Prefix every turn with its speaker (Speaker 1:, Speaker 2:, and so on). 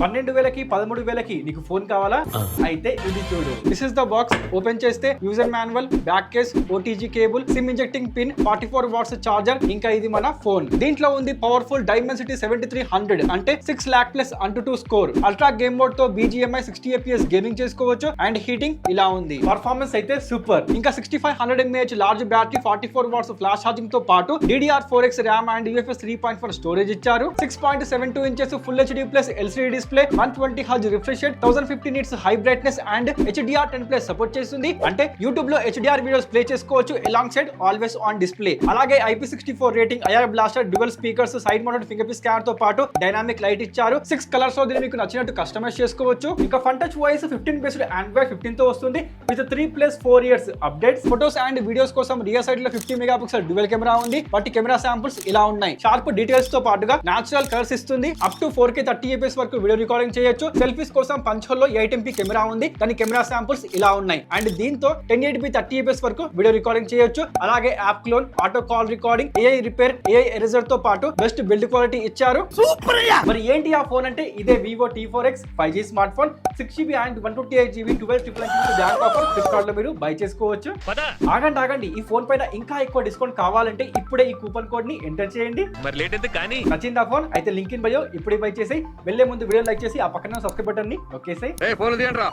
Speaker 1: పన్నెండు వేలకి పదమూడు వేలకి నీకు ఫోన్ కావాలా? అయితే ఇది చూడు. This is the box open చేస్తే user manual back case OTG cable SIM injecting pin forty four watts charger ఇంకా ఇది మన ఫోన్ దీంట్లో ఉంది powerful Dimensity seventy three hundred అంటే six lakh plus AnTuTu score ultra game మోడ్తో BGMI sixty FPS gaming చేసుకోవచ్చు and heating ఇలా ఉంది. Performance అయితే సూపర్ ఇంకా sixty five hundred mAh large battery forty four watts flash ఛార్జింగ్తో పాటు DDR four X RAM and UFS three point four storage ఇచ్చారు. Six point seven two inches full HD plus LCD display one twenty Haj refresh thousand fifty nits high brightness and HDR ten plus support చేస్తుంది. అంటే యూట్యూబ్లో HDR videos play చేసుకోవచ్చు alongside always on display అలాగే IP sixty four rating IR blaster dual speakers side mounted fingerprint స్కానర్తో పాటు dynamic light ఇచ్చారు. Six కలర్స్లో దీన్ని మీకు నచ్చినట్టు కస్టమైజ్ చేసుకోవచ్చు. ఇంకా Funtouch OS fifteen based Android ఫిఫ్టీన్తో వస్తుంది. With three plus four years updates photos and videos కోసం రియర్ సైడ్లో fifty megapixel dual camera ఉంది. వాటి కెమెరా శాంపుల్స్ ఇలా ఉన్నాయి. షార్ప్ డీటెయిల్స్తో పాటుగా నాచురల్ కలర్స్ ఇస్తుంది. Up to four K thirty FPS వరకు వీడియో రికార్డింగ్ చేయొచ్చు. సెల్ఫీస్ కోసం పంచోల్లో ఎయిట్ ఎంపీ కెమెరా ఉంది. దాని కెమెరా శాంపుల్స్ ఇలా ఉన్నాయి. అండ్ దీంతో ten eighty P thirty FPS వరకు వీడియో రికార్డింగ్ చేయొచ్చు. అలాగే app clone auto call recording AI repair AI ఎరేజర్తో పాటు బెస్ట్ బిల్డ్ క్వాలిటీ ఇచ్చారు. మరి ఏంటి ఆ ఫోన్ అంటే? ఇదే Vivo T four X five G smartphone six GB and one twenty eight GB twelve triple bank offer ఫ్లిప్కార్ట్లో మీరు బై చేసుకోవచ్చు. ఆగండి ఆగండి. ఈ ఫోన్ పైన ఇంకా ఎక్కువ డిస్కౌంట్ కావాలంటే ఇప్పుడే ఈ కూపన్ కోడ్ని ఎంటర్ చేయండి.
Speaker 2: మరి లేట్ ఎందుకు కానీ?
Speaker 1: నచ్చిందా ఫోన్ అయితే లింక్ ఇన్ బయో ఇప్పుడే బై చేసి వెళ్ళే ముందు వీడియో వీడియో లైక్ చేసి ఆ పక్కన సబ్స్క్రైబ్ బటన్ని నొక్కేసాయి.
Speaker 3: ఏ ఫోన్ తీయండి రా